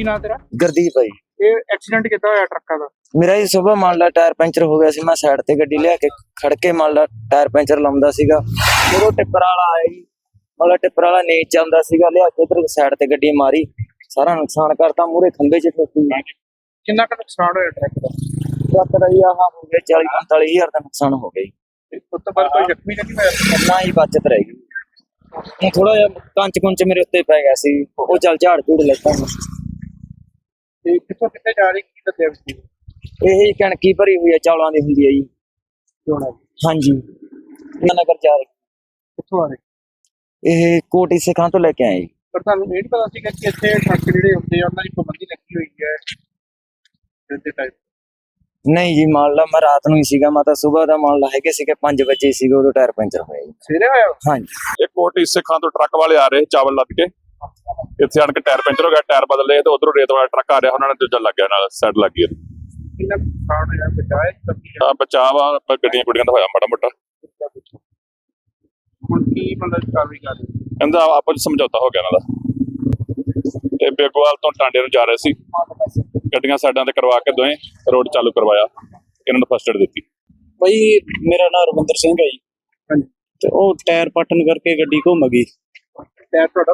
ਕੀ ਨਾਂ ਤੇਰਾ? ਗੁਰਦੀਪ ਆ ਜੀ। ਇਹ ਐਕਸੀਡੈਂਟ ਕਿੱਦਾਂ ਹੋਇਆ ਟਰੱਕਾਂ ਦਾ? ਮੇਰਾ ਜੀ ਸਵੇਰ ਮੰਨ ਲਾ ਟਾਇਰ ਪੈਂਚਰ ਹੋ ਗਿਆ ਸੀ ਮੈਂ ਸਾਈਡ ਤੇ ਗੱਡੀ ਲਿਆ ਕੇ ਖੜ ਕੇ ਮੰਨ ਲਾ ਟਾਇਰ ਪੈਂਚਰ ਲਾਉਂਦਾ ਸੀਗਾ। ਜਦੋਂ ਟਿੱਪਰ ਵਾਲਾ ਆਇਆ ਜੀ। ਮੰਨ ਲਾ ਟਿੱਪਰ ਵਾਲਾ ਨਹੀਂ ਚੱਲਦਾ ਸੀਗਾ ਲਿਆ ਕੇ ਇਧਰ ਸਾਈਡ ਤੇ ਗੱਡੀ ਮਾਰੀ। ਸਾਰਾ ਨੁਕਸਾਨ ਕਰਤਾ ਮੂਰੇ ਖੰਭੇ 'ਚ ਠੋਕੀ ਕਿੰਨਾ ਕੁ ਨੁਕਸਾਨ ਹੋਇਆ ਟਰੱਕ ਦਾ? ਟਰੱਕ ਦਾ ਜੀ ਆਹ ਹੋ ਗਿਆ 40 45 ਹਜ਼ਾਰ ਦਾ ਨੁਕਸਾਨ ਹੋ ਗਿਆ ਜੀ। ਉਸ ਤੋਂ ਬਾਅਦ ਕੋਈ ਜ਼ਖਮੀ ਨਹੀਂ ਹੋਇਆ? ਇੰਨਾ ਹੀ ਬਚਤ ਰਹਿ ਗਈ। ਥੋੜਾ ਜਿਹਾ ਕੰਚ ਕੁੰਚ ਮੇਰੇ ਉੱਤੇ ਪੈ ਗਿਆ ਸੀ। ਉਹ ਚੱਲ ਝਾੜ ਝੂੜ ਲੈਤਾ ਤੇ ਕਿੱਥੋਂ ਕਿੱਥੇ ਜਾ ਰਹੀ ਕੀ ਦੱਸਿਆ ਸੀ ਇਹ ਹੀ ਕਣਕੀ ਭਰੀ ਹੋਈ ਹੈ ਚੌਲਾਂ ਦੀ ਹੁੰਦੀ ਹੈ ਜੀ। ਚੋਣਾ ਹਾਂਜੀ। ਇਹ ਨਗਰ ਜਾ ਰਹੀ। ਕਿੱਥੋਂ ਆ ਰਹੇ? ਇਹ ਕੋਟੀ ਸਿੱਖਾਂ ਤੋਂ ਲੈ ਕੇ ਆਏ ਜੀ। ਪਰ ਤੁਹਾਨੂੰ ਇਹ ਨਹੀਂ ਪਤਾ ਸੀਗਾ ਕਿ ਇੱਥੇ ਟਰੱਕ ਜਿਹੜੇ ਹੁੰਦੇ ਆ ਉਹਨਾਂ ਦੀ ਪਾਬੰਦੀ ਲੱਗੀ ਹੋਈ ਹੈ। ਇਹਦੇ ਟਾਈਪ ਨਹੀਂ ਜੀ ਮੰਨ ਲਾ ਮੈਂ ਰਾਤ ਨੂੰ ਹੀ ਸੀਗਾ ਮੈਂ ਤਾਂ ਸਵੇਰ ਦਾ ਮੰਨ ਲਾ ਹੈਗੇ ਸੀਗੇ 5 ਵਜੇ ਸੀਗੇ ਉਦੋਂ ਟਾਇਰ ਪੈਂਚਰ ਹੋਇਆ ਜੀ। ਸਵੇਰੇ ਹੋਇਆ? ਹਾਂਜੀ। ਇਹ ਕੋਟੀ ਸਿੱਖਾਂ ਤੋਂ ਟਰੱਕ ਵਾਲੇ ਆ ਰਹੇ ਚਾਵਲ ਲੱਦ ਕੇ। ਇੱਥੇ ਆਣ ਕੇ ਟਾਇਰ ਪੈਂਚਰ ਹੋ ਗਿਆ ਟਾਇਰ ਬਦਲੇ ਤੇ ਉਧਰੋਂ ਰੇਤ ਵਾਲਾ ਟਰੱਕ ਆ ਰਿਹਾ ਉਹਨਾਂ ਨੇ ਦੂਜਾ ਲੱਗ ਗਿਆ ਨਾਲ ਸਾਈਡ ਲੱਗ ਗਈ ਕਿੰਨਾ ਨੁਕਸਾਨ ਹੋਇਆ ਬਚਾਏ ਬਚਾਅ ਆ ਪਰ ਗੱਡੀਆਂ ਗੁੱਡੀਆਂ ਦਾ ਹੋਇਆ ਮਾੜਾ ਮੋਟਾ। ਹੁਣ ਕੀ ਮਤਲਬ ਕਾਰਵਾਈ ਕਰ ਰਹੇ? ਕਹਿੰਦਾ ਆਪਸ ਵਿੱਚ ਸਮਝੌਤਾ ਹੋ ਗਿਆ ਇਹਨਾਂ ਦਾ। ਤੇ ਬੇਗੋਵਾਲ ਤੋਂ ਟਾਂਡੇ ਨੂੰ ਜਾ ਰਹੇ ਸੀ। ਗੱਡੀਆਂ ਸਾਈਡਾਂ ਤੇ ਕਰਵਾ ਕੇ ਦੋਵੇਂ ਰੋਡ ਚਾਲੂ ਕਰਵਾਇਆ। ਇਹਨਾਂ ਨੂੰ ਫਸਟ ਏਡ ਦਿੱਤੀ। ਭਾਈ ਮੇਰਾ ਨਾਮ ਰਵਿੰਦਰ ਸਿੰਘ ਹੈ ਜੀ। ਹਾਂਜੀ। ਤੇ ਉਹ ਟਾਇਰ ਪਟਣ ਕਰਕੇ ਗੱਡੀ ਘੁੰਮ ਗਈ। ਟਾਇਰ ਤੁਹਾਡਾ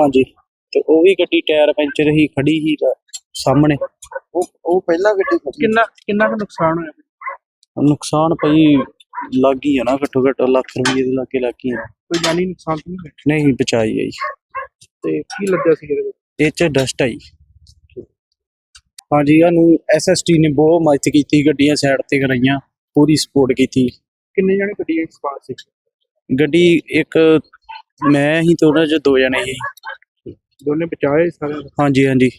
ਹਾਂਜੀ। ਤੇ ਉਹ ਵੀ ਗੱਡੀ ਟਾਇਰ ਪੈਂਚਰ ਹੀ ਖੜੀ ਹੀ ਸਾਹਮਣੇ। ਉਹ ਉਹ ਪਹਿਲਾਂ ਗੱਡੀ ਕਿੰਨਾ ਕਿੰਨਾ ਕੁ ਨੁਕਸਾਨ ਹੋਇਆ? ਨੁਕਸਾਨ ਭਾਈ ਲੱਗ ਹੀ ਆ ਨਾ ਘੱਟੋ ਘੱਟ ਲੱਖ ਰੁਪਏ ਦੇ ਲਾਗੇ ਲੱਗ ਹੀ ਆ। ਕੋਈ ਜਾਨੀ ਨੁਕਸਾਨ ਤਾਂ ਨਹੀਂ ਹੋਇਆ? ਨਹੀਂ ਬਚਾਈ ਆਈ ਤੇ ਕੀ ਲੱਗਿਆ ਸੀ ਇਹਦੇ ਵਿੱਚ? ਇਹ ਚ ਡਸਟ ਆਈ। ਹਾਂਜੀ ਸਾਨੂੰ ਐਸਐਸਟੀ ਨੇ ਬਹੁਤ ਮਦਦ ਕੀਤੀ ਗੱਡੀਆਂ ਸਾਈਡ ਤੇ ਕਰਾਈਆਂ ਪੂਰੀ ਸਪੋਰਟ ਕੀਤੀ। ਕਿੰਨੇ ਜਣੇ ਗੱਡੀ ਸਵਾਰ ਸੀ? ਗੱਡੀ ਇੱਕ ਮੈਂ ਹੀ ਤੇ ਉਹਨਾਂ ਚ ਦੋ ਜਣੇ ਸੀ ਦੋਨੇ ਬਚਾਏ ਸਾਰੇ? ਹਾਂਜੀ ਹਾਂਜੀ।